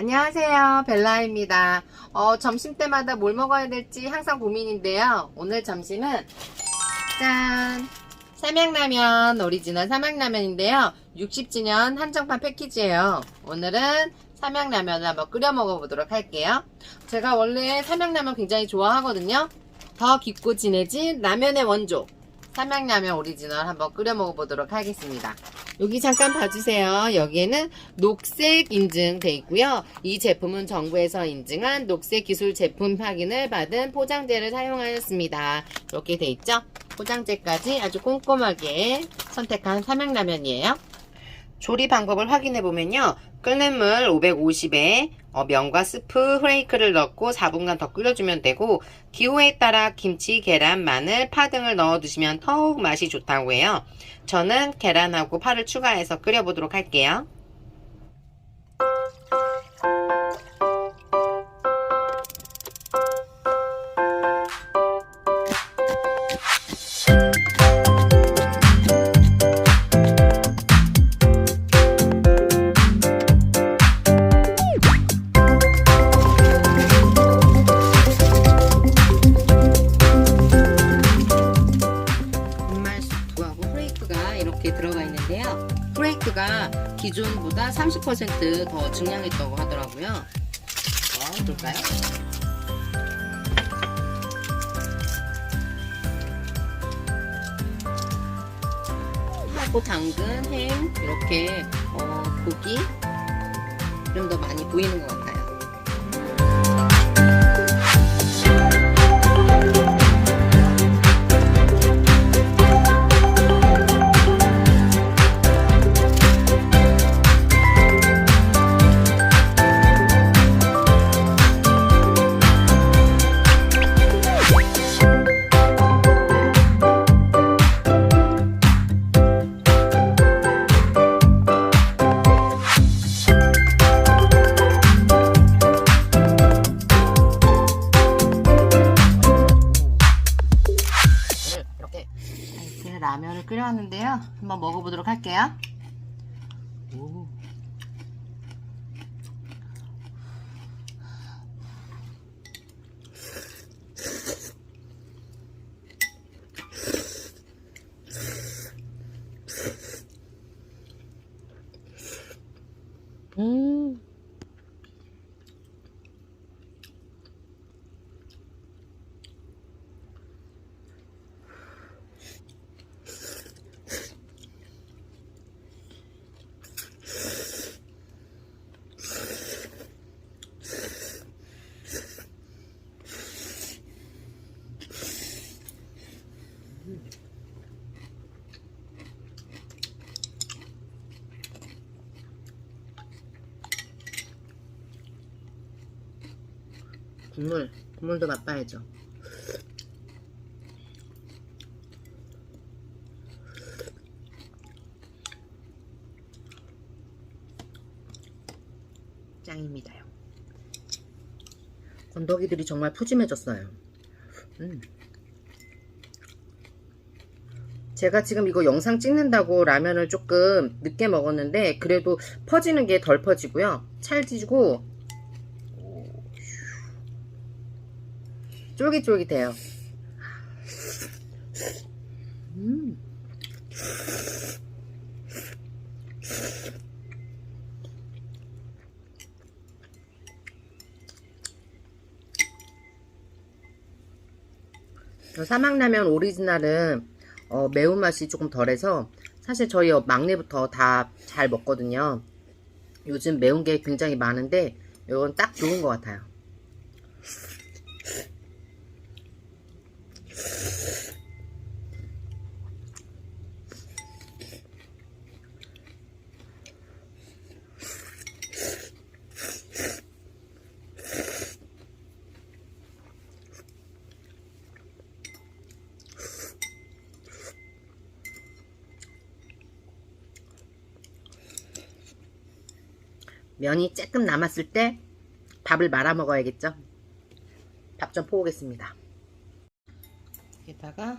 안녕하세요. 벨라입니다. 어, 점심 때마다 뭘 먹어야 될지 항상 고민인데요. 오늘 점심은 짠! 삼양라면 오리지널 삼양라면인데요. 60주년 한정판 패키지예요. 오늘은 삼양라면을 한번 끓여 먹어보도록 할게요. 제가 원래 삼양라면 굉장히 좋아하거든요. 더 깊고 진해진 라면의 원조 삼양라면 오리지널 한번 끓여 먹어보도록 하겠습니다. 여기 잠깐 봐주세요. 여기에는 녹색 인증돼 있고요. 이 제품은 정부에서 인증한 녹색 기술 제품 확인을 받은 포장재를 사용하였습니다. 이렇게 돼 있죠? 포장재까지 아주 꼼꼼하게 선택한 삼양라면이에요. 조리 방법을 확인해 보면요. 끓는 물 550에 어, 면과 스프, 프레이크를 넣고 4분간 더 끓여주면 되고 기호에 따라 김치, 계란, 마늘, 파 등을 넣어 두시면 더욱 맛이 좋다고 해요. 저는 계란하고 파를 추가해서 끓여보도록 할게요. 기존보다 30%더 증량했다고 하더라고요. 어, 볼까요? 하고 당근, 햄 이렇게 어, 고기 좀 더 많이 보이는 것 같아요. 끓여왔는데요. 한번 먹어보도록 할게요. 오. 음. 국물, 국물도 맛봐야죠. 짱입니다요. 건더기들이 정말 푸짐해졌어요. 음. 제가 지금 이거 영상 찍는다고 라면을 조금 늦게 먹었는데 그래도 퍼지는 게 덜 퍼지고요. 찰지고 쫄깃쫄깃해요. 음. 이 사막라면 오리지널은 어, 매운맛이 조금 덜해서 사실 저희 막내부터 다 잘 먹거든요. 요즘 매운 게 굉장히 많은데 이건 딱 좋은 것 같아요. 면이 조금 남았을 때 밥을 말아 먹어야겠죠? 밥좀 퍼오겠습니다. 여기다가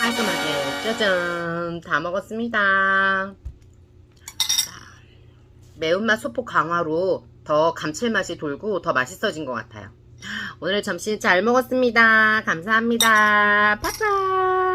밥을 넣어서 짜잔 다 먹었습니다. 자, 매운맛 소폭 강화로 더 감칠맛이 돌고 더 맛있어진 것 같아요. 오늘 점심 잘 먹었습니다. 감사합니다. 빠빠.